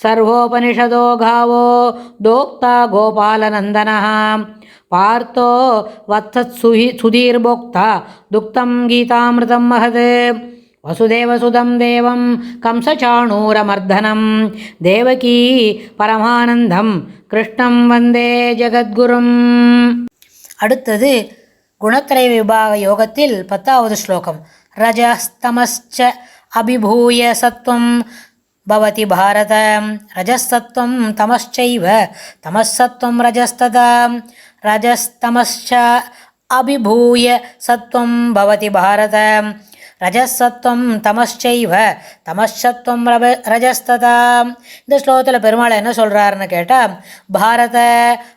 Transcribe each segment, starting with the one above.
सर्वोपनिषदो गावो दोक्ता गोपालनन्दनः पार्थो वत्सत्सुहि सुधीर्भोक्ता दुक्तं गीतामृतं महत् वसुदेवसुदं देवं कंसचाणूरमर्दनं देवकी பரமானந்தம் கிருஷ்ணம் வந்தே ஜெகத்குரும் அடுத்தது குணத்திரை விபாக யோகத்தில் பத்தாவது ஸ்லோகம் ரஜஸ்தமஸ்ச அபிபூய சத்வம் பவதி பாரத ரஜஸ்தத்வம் தமச்சைவ தமசத்வம் ரஜஸ்ததா ரஜஸ்தமச்ச அபிபூய சத்வம் பவதி பாரத ரஜசத்வம் தமச்சைவ தமசத்வம் ரப ரஜஸ்ததா இந்த ஸ்லோகத்தில் பெருமாள் என்ன சொல்கிறாருன்னு கேட்டால் பாரத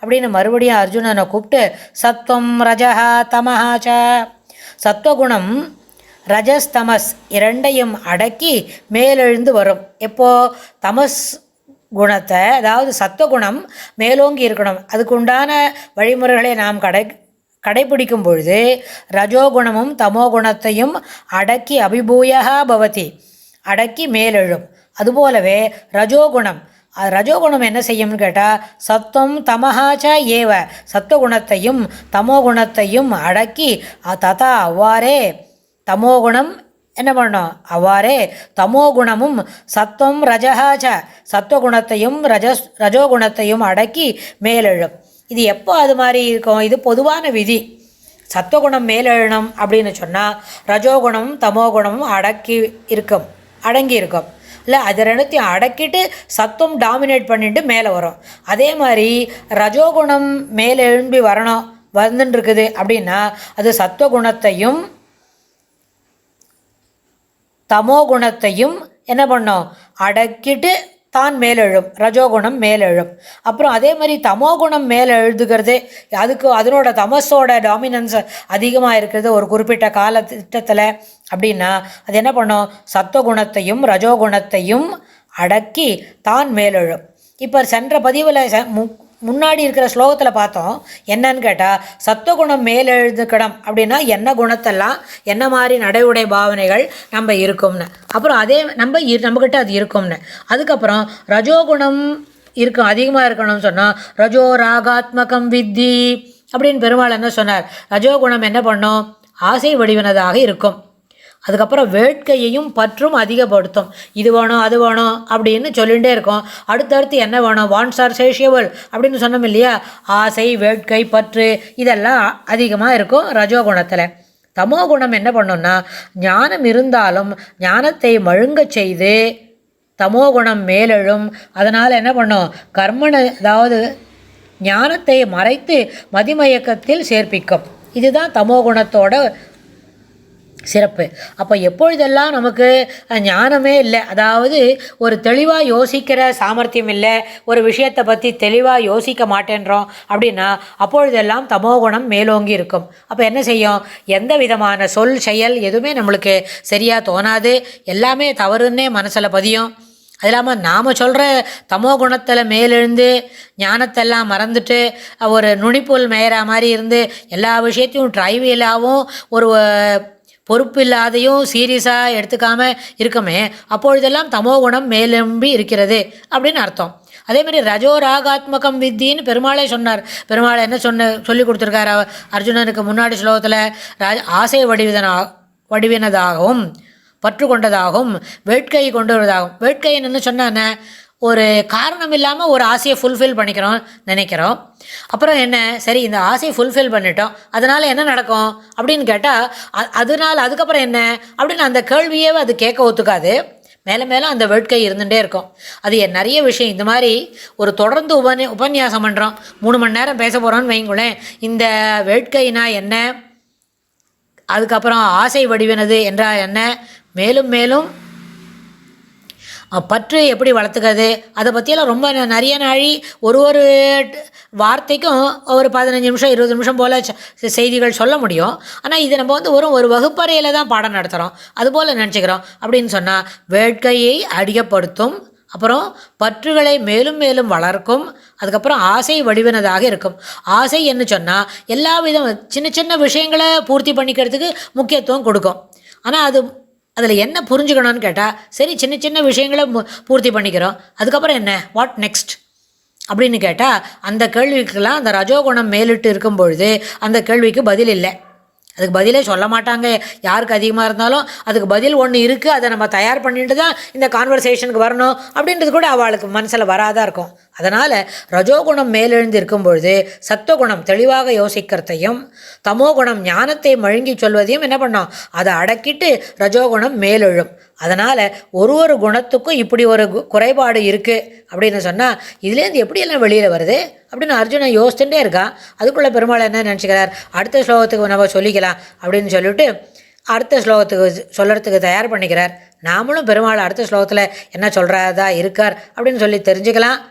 அப்படின்னு மறுபடியும் அர்ஜுனனை கூப்பிட்டு சத்துவம் ரஜஹா தமஹாச்ச சத்வகுணம் ரஜஸ் தமஸ் இரண்டையும் அடக்கி மேலெழுந்து வரும். எப்போ? தமஸ் குணத்தை அதாவது சத்துவகுணம் மேலோங்கி இருக்கணும். அதுக்குண்டான வழிமுறைகளை நாம் கடை கடைபிடிக்கும் பொழுது ரஜோகுணமும் தமோகுணத்தையும் அடக்கி அபிபூயா பவதி அடக்கி மேலெழும். அதுபோலவே ரஜோகுணம் ரஜோகுணம் என்ன செய்யும்னு கேட்டால் சத்துவம் தமஹாச்ச ஏவ சத்துவகுணத்தையும் தமோகுணத்தையும் அடக்கி ததா அவ்வாறே தமோகுணம் என்ன பண்ணோம்? அவ்வாறே தமோகுணமும் சத்துவம் ரஜகாச்ச சத்துவகுணத்தையும் ரஜஸ் ரஜோகுணத்தையும் அடக்கி மேலெழும். இது எப்போ அது மாதிரி இருக்கும்? இது பொதுவான விதி. சத்துவகுணம் மேலெழணும் அப்படின்னு சொன்னால் ரஜோகுணமும் தமோகுணமும் அடக்கி இருக்கும். அடங்கி இருக்கும். இல்லை அது ரெண்டுத்தையும் அடக்கிட்டு சத்துவம் டாமினேட் பண்ணிட்டு மேலே வரும். அதே மாதிரி ரஜோகுணம் மேலே எழும்பி வரணும் வந்துன்னு இருக்குது அப்படின்னா அது சத்துவகுணத்தையும் தமோ குணத்தையும் என்ன பண்ணோம்? அடக்கிட்டு தான் மேலெழும். ரஜோகுணம் மேலெழும். அப்புறம் அதே மாதிரி தமோ குணம் மேலே எழுதுகிறதே அதுக்கு அதனோட தமஸோட டாமினன்ஸ் அதிகமாக இருக்கிறது ஒரு குறிப்பிட்ட கால திட்டத்தில் அப்படின்னா அது என்ன பண்ணும்? சத்துவகுணத்தையும் ரஜோகுணத்தையும் அடக்கி தான் மேலெழும். இப்போ சென்ற பதிவில் ச மு முன்னாடி இருக்கிற ஸ்லோகத்தில் பார்த்தோம். என்னன்னு கேட்டால் சத்துவகுணம் மேலெழுதுக்கடம் அப்படின்னா என்ன குணத்தெல்லாம் என்ன மாதிரி நடைவுடை பாவனைகள் நம்ம இருக்கும்னு. அப்புறம் அதே நம்ம இ நம்மக்கிட்ட அது இருக்கும்னு. அதுக்கப்புறம் ரஜோகுணம் இருக்கும் அதிகமாக இருக்கணும்னு சொன்னால் ரஜோ ராகாத்மகம் வித்தி அப்படின்னு பெருமாள் என்ன சொன்னார்? ரஜோகுணம் என்ன பண்ணும்? ஆசை வடிவினதாக இருக்கும். அதுக்கப்புறம் வேட்கையையும் பற்றும் அதிகப்படுத்தும். இது வேணும் அது வேணும் அப்படின்னு சொல்லிகிட்டே இருக்கும். அடுத்தடுத்து என்ன வேணும்? வான்ஸ் ஆர் சேஷியபிள் அப்படின்னு சொன்னோம் இல்லையா? ஆசை வேட்கை பற்று இதெல்லாம் அதிகமாக இருக்கும் ரஜோ குணத்தில். தமோ குணம் என்ன பண்ணும்னா ஞானம் இருந்தாலும் ஞானத்தை மழுங்கச் செய்து தமோ குணம் மேலெழும். அதனால் என்ன பண்ணும்? கர்மண அதாவது ஞானத்தை மறைத்து மதிமயக்கத்தில் சேர்ப்பிக்கும். இதுதான் தமோ குணத்தோட சிறப்பு. அப்போ எப்பொழுதெல்லாம் நமக்கு ஞானமே இல்லை அதாவது ஒரு தெளிவாக யோசிக்கிற சாமர்த்தியம் இல்லை ஒரு விஷயத்தை பற்றி தெளிவாக யோசிக்க மாட்டேன்றோம் அப்படின்னா அப்பொழுதெல்லாம் தமோகுணம் மேலோங்கி இருக்கும். அப்போ என்ன செய்யும்? எந்த விதமான சொல் செயல் எதுவுமே நம்மளுக்கு சரியாக தோணாது. எல்லாமே தவறுன்னே மனசில் பதியும். அது இல்லாமல் நாம் சொல்கிற தமோ குணத்தில் மேலெழுந்து ஞானத்தெல்லாம் மறந்துட்டு ஒரு நுனிப்புல் மேயிற மாதிரி இருந்து எல்லா விஷயத்தையும் ட்ரைவியலாகவும் ஒரு பொறுப்பு இல்லாதையும் சீரியஸாக எடுத்துக்காமல் இருக்கமே அப்பொழுதெல்லாம் தமோ குணம் மேலெம்பி இருக்கிறது அப்படின்னு அர்த்தம். அதே மாதிரி ரஜோ ராகாத்மகம் வித்தின்னு பெருமாளே சொன்னார். பெருமாள் என்ன சொன்ன சொல்லி கொடுத்துருக்காரு அர்ஜுனனுக்கு முன்னாடி ஸ்லோகத்தில் ராஜ ஆசை வடிவதனா வடிவினதாகவும் பற்று கொண்டதாகவும் வேட்கையை கொண்டு வருவதாகவும். வேட்கை என்னன்னு சொன்னானே ஒரு காரணம் இல்லாமல் ஒரு ஆசையை ஃபுல்ஃபில் பண்ணிக்கிறோம் நினைக்கிறோம். அப்புறம் என்ன? சரி இந்த ஆசையை ஃபுல்ஃபில் பண்ணிட்டோம். அதனால் என்ன நடக்கும்? அப்படின்னு கேட்டால் அதனால் அதுக்கப்புறம் என்ன? அப்படின்னு அந்த கேள்வியே அது கேட்க ஒத்துக்காது. மேலே மேலே அந்த வேட்கை இருந்துகிட்டே இருக்கும். அது என் நிறைய விஷயம். இந்த மாதிரி ஒரு தொடர்ந்து உபநி உபன்யாசம் பண்ணுறோம் மூணு மணி நேரம் பேச போகிறோன்னு வைங்களேன் இந்த வேட்கைனா என்ன? அதுக்கப்புறம் ஆசை வடிவினது என்றால் என்ன? மேலும் மேலும் பற்று எப்படி வளர்த்துக்கிறது? அதை பற்றியெல்லாம் ரொம்ப ந- நிறைய நாழி ஒரு ஒரு வார்த்தைக்கும் ஒரு பதினஞ்சு நிமிஷம் இருபது நிமிஷம் போல் செய்திகள் சொல்ல முடியும். ஆனால் இது நம்ம வந்து ஒரு ஒரு வகுப்பறையில் தான் பாடம் நடத்துகிறோம் அதுபோல் நினச்சிக்கிறோம். அப்படின்னு சொன்னால் வேட்கையை அதிகப்படுத்தும் அப்புறம் பற்றுகளை மேலும் மேலும் வளர்க்கும் அதுக்கப்புறம் ஆசை வடிவினதாக இருக்கும். ஆசை என்ன சொன்னால் எல்லா விதம் சின்ன சின்ன விஷயங்களை பூர்த்தி பண்ணிக்கிறதுக்கு முக்கியத்துவம் கொடுக்கும். ஆனால் அது அதில் என்ன புரிஞ்சுக்கணும்னு கேட்டால் சரி சின்ன சின்ன விஷயங்களை பூர்த்தி பண்ணிக்கிறோம். அதுக்கப்புறம் என்ன? வாட் நெக்ஸ்ட் அப்படின்னு கேட்டால் அந்த கேள்விக்கெல்லாம் அந்த ரஜோகுணம் மேலிட்டு இருக்கும் பொழுது அந்த கேள்விக்கு பதில் இல்லை. அதுக்கு பதிலே சொல்ல மாட்டாங்க. யாருக்கு அதிகமாக இருந்தாலும் அதுக்கு பதில் ஒன்று இருக்குது அதை நம்ம தயார் பண்ணிட்டு தான் இந்த கான்வர்சேஷனுக்கு வரணும் அப்படின்றது கூட அவளுக்கு மனசில் வராதான் இருக்கும். அதனால் ரஜோகுணம் மேலெழுந்து இருக்கும் பொழுது சத்துவகுணம் தெளிவாக யோசிக்கிறதையும் தமோகுணம் ஞானத்தை மழுங்கி சொல்வதையும் என்ன பண்ணோம்? அதை அடக்கிட்டு ரஜோகுணம் மேலெழும். அதனால் ஒரு ஒரு குணத்துக்கும் இப்படி ஒரு கு- குறைபாடு இருக்குது அப்படின்னு சொன்னால் இதுலேருந்து எப்படியெல்லாம் வெளியில் வருது? அப்படின்னு அர்ஜுனன் யோசிச்சுட்டே இருக்கான் அதுக்குள்ளே பெருமாள் என்ன நினச்சிக்கிறார்? அடுத்த ஸ்லோகத்துக்கு நம்ம சொல்லிக்கலாம் அப்படின்னு சொல்லிட்டு அடுத்த ஸ்லோகத்துக்கு சொல்கிறதுக்கு தயார் பண்ணிக்கிறார். நாமளும் பெருமாள் அடுத்த ஸ்லோகத்தில் என்ன சொல்கிறதா இருக்கார் அப்படின்னு சொல்லி தெரிஞ்சுக்கலாம்.